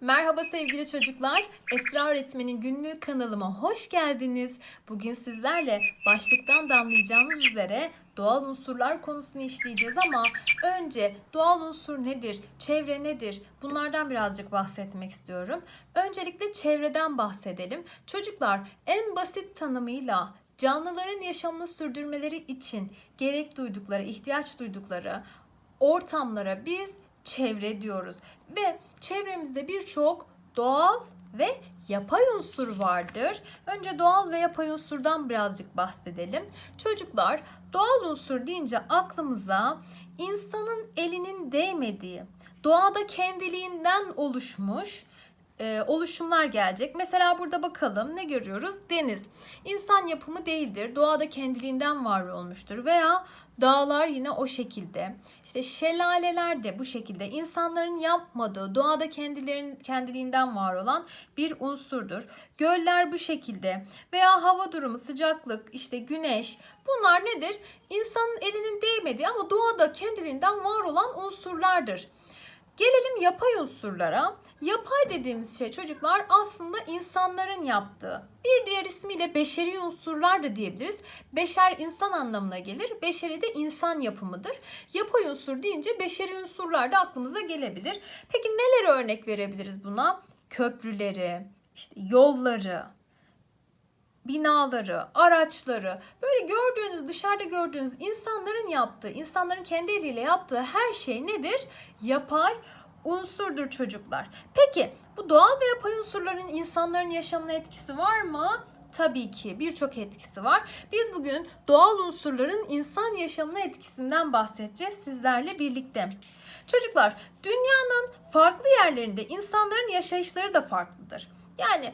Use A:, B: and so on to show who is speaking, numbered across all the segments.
A: Merhaba sevgili çocuklar. Esra Öğretmen'in günlüğü kanalıma hoş geldiniz. Bugün sizlerle başlıktan da anlayacağınız üzere doğal unsurlar konusunu işleyeceğiz ama önce doğal unsur nedir, çevre nedir bunlardan birazcık bahsetmek istiyorum. Öncelikle çevreden bahsedelim. Çocuklar en basit tanımıyla canlıların yaşamını sürdürmeleri için gerek duydukları, ihtiyaç duydukları ortamlara biz çevre diyoruz. Ve çevremizde birçok doğal ve yapay unsur vardır. Önce doğal ve yapay unsurdan birazcık bahsedelim. Çocuklar doğal unsur deyince aklımıza insanın elinin değmediği, doğada kendiliğinden oluşmuş e, oluşumlar gelecek. Mesela burada bakalım ne görüyoruz? Deniz. İnsan yapımı değildir. Doğada kendiliğinden var olmuştur. Veya dağlar yine o şekilde. İşte şelaleler de bu şekilde. İnsanların yapmadığı, doğada kendilerin kendiliğinden var olan bir unsurdur. Göller bu şekilde. Veya hava durumu, sıcaklık, işte güneş. Bunlar nedir? İnsanın elinin değmediği ama doğada kendiliğinden var olan unsurlardır. Gelelim yapay unsurlara. Yapay dediğimiz şey çocuklar aslında insanların yaptığı. Bir diğer ismiyle beşeri unsurlar da diyebiliriz. Beşer insan anlamına gelir. Beşeri de insan yapımıdır. Yapay unsur deyince beşeri unsurlar da aklımıza gelebilir. Peki neler örnek verebiliriz buna? Köprüleri, işte yolları, binaları, araçları, böyle gördüğünüz, dışarıda gördüğünüz insanların yaptığı, insanların kendi eliyle yaptığı her şey nedir? Yapay unsurdur çocuklar. Peki bu doğal ve yapay unsurların insanların yaşamına etkisi var mı? Tabii ki birçok etkisi var. Biz bugün doğal unsurların insan yaşamına etkisinden bahsedeceğiz sizlerle birlikte. Çocuklar, dünyanın farklı yerlerinde insanların yaşayışları da farklıdır. Yani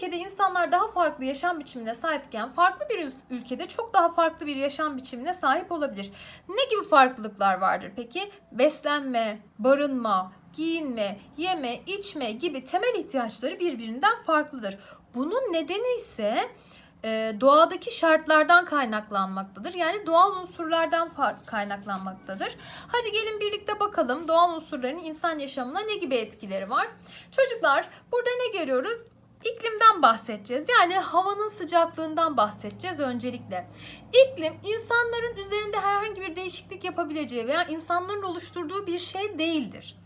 A: ülkede insanlar daha farklı yaşam biçimine sahipken farklı bir ülkede çok daha farklı bir yaşam biçimine sahip olabilir. Ne gibi farklılıklar vardır peki? Beslenme, barınma, giyinme, yeme, içme gibi temel ihtiyaçları birbirinden farklıdır. Bunun nedeni ise e, doğadaki şartlardan kaynaklanmaktadır. Yani doğal unsurlardan kaynaklanmaktadır. Hadi gelin birlikte bakalım doğal unsurların insan yaşamına ne gibi etkileri var? Çocuklar burada ne görüyoruz? İklimden bahsedeceğiz. Yani havanın sıcaklığından bahsedeceğiz öncelikle. İklim insanların üzerinde herhangi bir değişiklik yapabileceği veya insanların oluşturduğu bir şey değildir.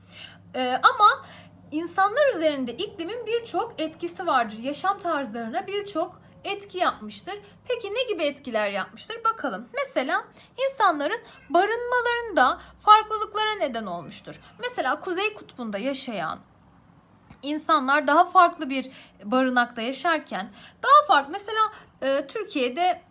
A: Ee, ama insanlar üzerinde iklimin birçok etkisi vardır. Yaşam tarzlarına birçok etki yapmıştır. Peki ne gibi etkiler yapmıştır? Bakalım. Mesela insanların barınmalarında farklılıklara neden olmuştur. Mesela Kuzey Kutbu'nda yaşayan insanlar daha farklı bir barınakta yaşarken daha farklı mesela e, Türkiye'de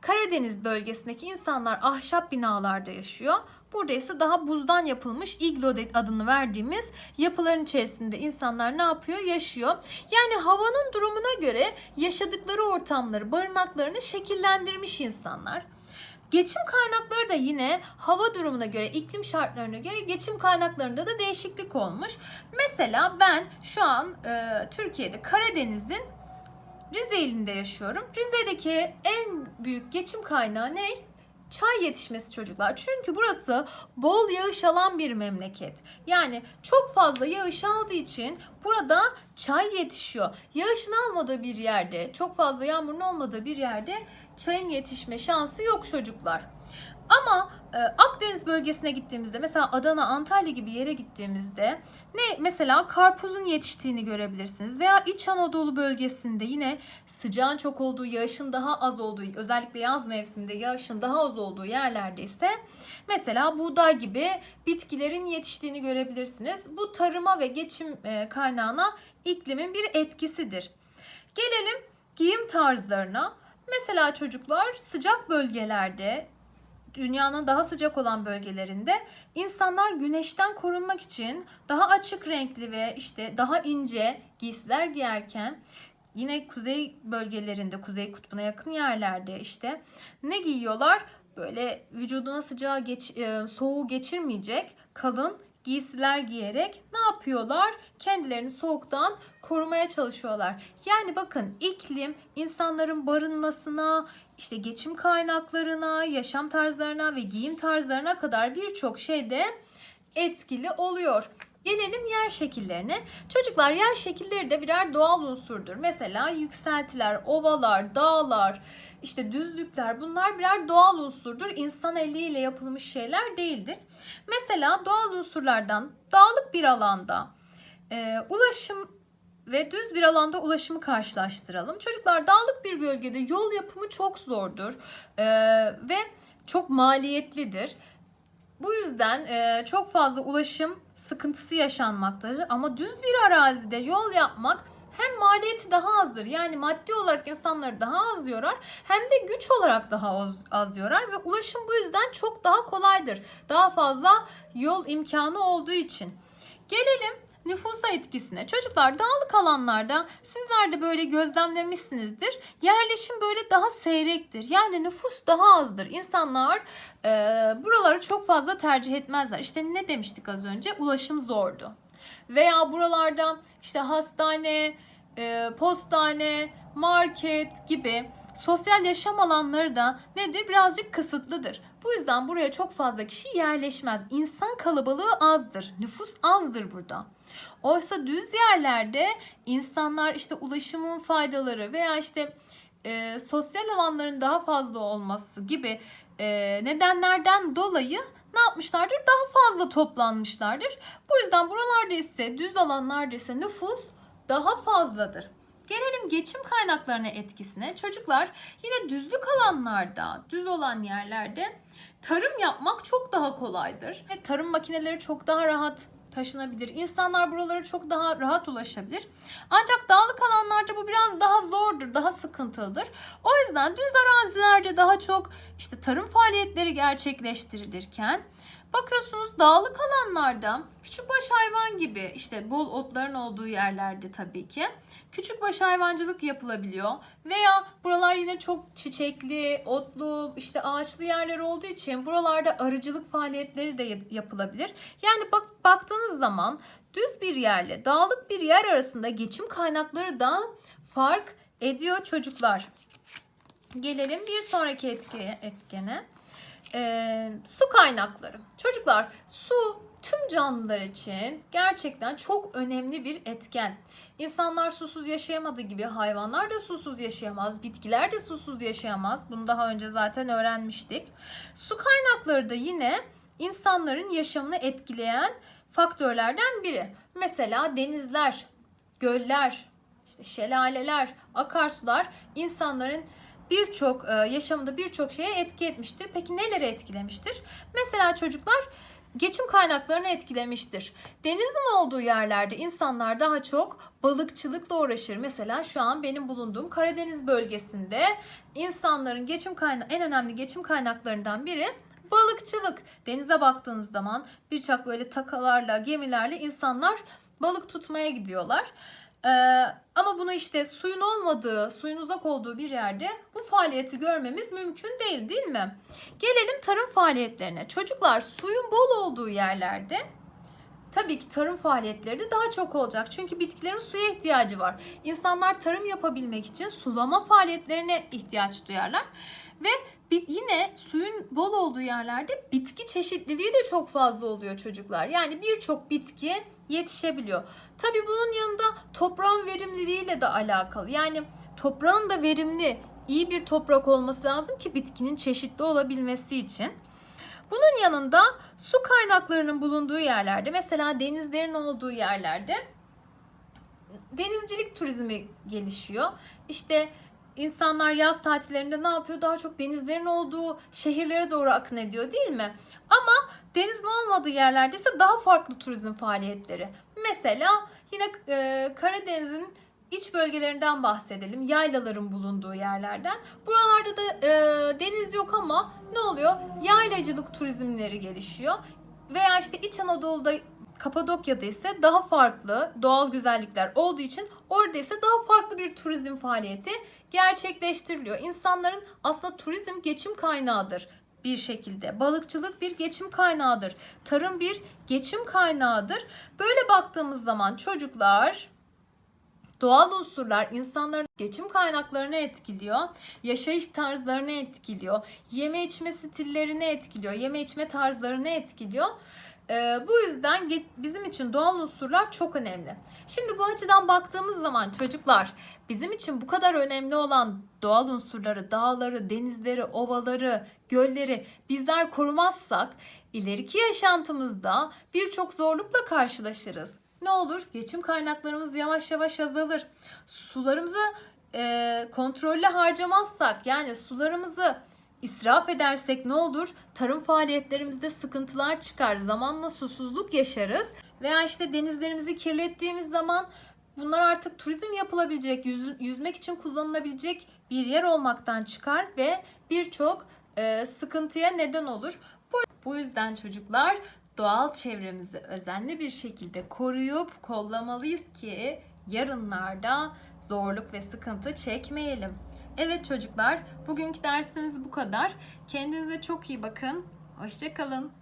A: Karadeniz bölgesindeki insanlar ahşap binalarda yaşıyor. Burada ise daha buzdan yapılmış iglo adını verdiğimiz yapıların içerisinde insanlar ne yapıyor? Yaşıyor. Yani havanın durumuna göre yaşadıkları ortamları, barınaklarını şekillendirmiş insanlar. Geçim kaynakları da yine hava durumuna göre, iklim şartlarına göre geçim kaynaklarında da değişiklik olmuş. Mesela ben şu an e, Türkiye'de Karadeniz'in Rize ilinde yaşıyorum. Rize'deki en büyük geçim kaynağı ne? Çay yetişmesi çocuklar. Çünkü burası bol yağış alan bir memleket. Yani çok fazla yağış aldığı için burada çay yetişiyor. Yağışın almadığı bir yerde, çok fazla yağmurun olmadığı bir yerde çayın yetişme şansı yok çocuklar. Ama e, Akdeniz bölgesine gittiğimizde mesela Adana, Antalya gibi yere gittiğimizde ne mesela karpuzun yetiştiğini görebilirsiniz. Veya İç Anadolu bölgesinde yine sıcağın çok olduğu, yağışın daha az olduğu, özellikle yaz mevsiminde yağışın daha az olduğu yerlerde ise mesela buğday gibi bitkilerin yetiştiğini görebilirsiniz. Bu tarıma ve geçim e, kaynağına iklimin bir etkisidir. Gelelim giyim tarzlarına. Mesela çocuklar sıcak bölgelerde dünyanın daha sıcak olan bölgelerinde insanlar güneşten korunmak için daha açık renkli ve işte daha ince giysiler giyerken yine kuzey bölgelerinde, kuzey kutbuna yakın yerlerde işte ne giyiyorlar? Böyle vücuduna sıcağı geç, e, soğuğu geçirmeyecek kalın giysiler giyerek ne yapıyorlar? Kendilerini soğuktan korumaya çalışıyorlar. Yani bakın iklim insanların barınmasına, işte geçim kaynaklarına, yaşam tarzlarına ve giyim tarzlarına kadar birçok şeyde etkili oluyor. Gelelim yer şekillerine. Çocuklar yer şekilleri de birer doğal unsurdur. Mesela yükseltiler, ovalar, dağlar, işte düzlükler bunlar birer doğal unsurdur. İnsan eliyle yapılmış şeyler değildir. Mesela doğal unsurlardan dağlık bir alanda e, ulaşım ve düz bir alanda ulaşımı karşılaştıralım. Çocuklar dağlık bir bölgede yol yapımı çok zordur e, ve çok maliyetlidir. Bu yüzden e, çok fazla ulaşım sıkıntısı yaşanmaktadır. Ama düz bir arazide yol yapmak hem maliyeti daha azdır. Yani maddi olarak insanları daha az yorar hem de güç olarak daha az, az yorar ve ulaşım bu yüzden çok daha kolaydır. Daha fazla yol imkanı olduğu için. Gelelim nüfusa etkisine. Çocuklar dağlık alanlarda sizler de böyle gözlemlemişsinizdir. Yerleşim böyle daha seyrektir. Yani nüfus daha azdır. İnsanlar e, buraları çok fazla tercih etmezler. İşte ne demiştik az önce? Ulaşım zordu. Veya buralarda işte hastane, e, postane, market gibi sosyal yaşam alanları da nedir? Birazcık kısıtlıdır. Bu yüzden buraya çok fazla kişi yerleşmez. İnsan kalabalığı azdır. Nüfus azdır burada. Oysa düz yerlerde insanlar işte ulaşımın faydaları veya işte e, sosyal alanların daha fazla olması gibi e, nedenlerden dolayı ne yapmışlardır? Daha fazla toplanmışlardır. Bu yüzden buralarda ise düz alanlarda ise nüfus daha fazladır. Gelelim geçim kaynaklarına etkisine. Çocuklar yine düzlük alanlarda, düz olan yerlerde tarım yapmak çok daha kolaydır. Ve tarım makineleri çok daha rahat taşınabilir. İnsanlar buralara çok daha rahat ulaşabilir. Ancak dağlık alanlarda bu biraz daha zordur, daha sıkıntılıdır. O yüzden düz arazilerde daha çok işte tarım faaliyetleri gerçekleştirilirken Bakıyorsunuz dağlık alanlarda küçükbaş hayvan gibi işte bol otların olduğu yerlerde tabii ki küçükbaş hayvancılık yapılabiliyor. Veya buralar yine çok çiçekli, otlu, işte ağaçlı yerler olduğu için buralarda arıcılık faaliyetleri de yapılabilir. Yani bak baktığınız zaman düz bir yerle dağlık bir yer arasında geçim kaynakları da fark ediyor çocuklar. Gelelim bir sonraki etki, etkene. Ee, su kaynakları. Çocuklar su tüm canlılar için gerçekten çok önemli bir etken. İnsanlar susuz yaşayamadığı gibi hayvanlar da susuz yaşayamaz, bitkiler de susuz yaşayamaz. Bunu daha önce zaten öğrenmiştik. Su kaynakları da yine insanların yaşamını etkileyen faktörlerden biri. Mesela denizler, göller, işte şelaleler, akarsular insanların birçok e, yaşamında birçok şeye etki etmiştir. Peki neleri etkilemiştir? Mesela çocuklar geçim kaynaklarını etkilemiştir. Denizin olduğu yerlerde insanlar daha çok balıkçılıkla uğraşır. Mesela şu an benim bulunduğum Karadeniz bölgesinde insanların geçim kaynağı en önemli geçim kaynaklarından biri balıkçılık. Denize baktığınız zaman birçok böyle takalarla, gemilerle insanlar balık tutmaya gidiyorlar. Ee, ama bunu işte suyun olmadığı, suyun uzak olduğu bir yerde bu faaliyeti görmemiz mümkün değil değil mi? Gelelim tarım faaliyetlerine. Çocuklar suyun bol olduğu yerlerde tabii ki tarım faaliyetleri de daha çok olacak. Çünkü bitkilerin suya ihtiyacı var. İnsanlar tarım yapabilmek için sulama faaliyetlerine ihtiyaç duyarlar. Ve yine suyun bol olduğu yerlerde bitki çeşitliliği de çok fazla oluyor çocuklar. Yani birçok bitki yetişebiliyor. Tabi bunun yanında toprağın verimliliğiyle de alakalı. Yani toprağın da verimli, iyi bir toprak olması lazım ki bitkinin çeşitli olabilmesi için. Bunun yanında su kaynaklarının bulunduğu yerlerde mesela denizlerin olduğu yerlerde denizcilik turizmi gelişiyor. İşte insanlar yaz tatillerinde ne yapıyor? Daha çok denizlerin olduğu şehirlere doğru akın ediyor değil mi? Ama denizin olmadığı yerlerde ise daha farklı turizm faaliyetleri. Mesela yine e, Karadeniz'in iç bölgelerinden bahsedelim. Yaylaların bulunduğu yerlerden. Buralarda da e, deniz yok ama ne oluyor? Yaylacılık turizmleri gelişiyor. Veya işte İç Anadolu'da Kapadokya'da ise daha farklı doğal güzellikler olduğu için orada ise daha farklı bir turizm faaliyeti gerçekleştiriliyor. İnsanların aslında turizm geçim kaynağıdır bir şekilde. Balıkçılık bir geçim kaynağıdır. Tarım bir geçim kaynağıdır. Böyle baktığımız zaman çocuklar Doğal unsurlar insanların geçim kaynaklarını etkiliyor, yaşayış tarzlarını etkiliyor, yeme içme stillerini etkiliyor, yeme içme tarzlarını etkiliyor. Ee, bu yüzden bizim için doğal unsurlar çok önemli. Şimdi bu açıdan baktığımız zaman çocuklar bizim için bu kadar önemli olan doğal unsurları, dağları, denizleri, ovaları, gölleri bizler korumazsak ileriki yaşantımızda birçok zorlukla karşılaşırız. Ne olur? Geçim kaynaklarımız yavaş yavaş azalır. Sularımızı e, kontrollü harcamazsak yani sularımızı israf edersek ne olur? Tarım faaliyetlerimizde sıkıntılar çıkar. Zamanla susuzluk yaşarız. Veya işte denizlerimizi kirlettiğimiz zaman bunlar artık turizm yapılabilecek, yüz- yüzmek için kullanılabilecek bir yer olmaktan çıkar ve birçok e, sıkıntıya neden olur. Bu, bu yüzden çocuklar doğal çevremizi özenli bir şekilde koruyup kollamalıyız ki yarınlarda zorluk ve sıkıntı çekmeyelim. Evet çocuklar, bugünkü dersimiz bu kadar. Kendinize çok iyi bakın. Hoşçakalın.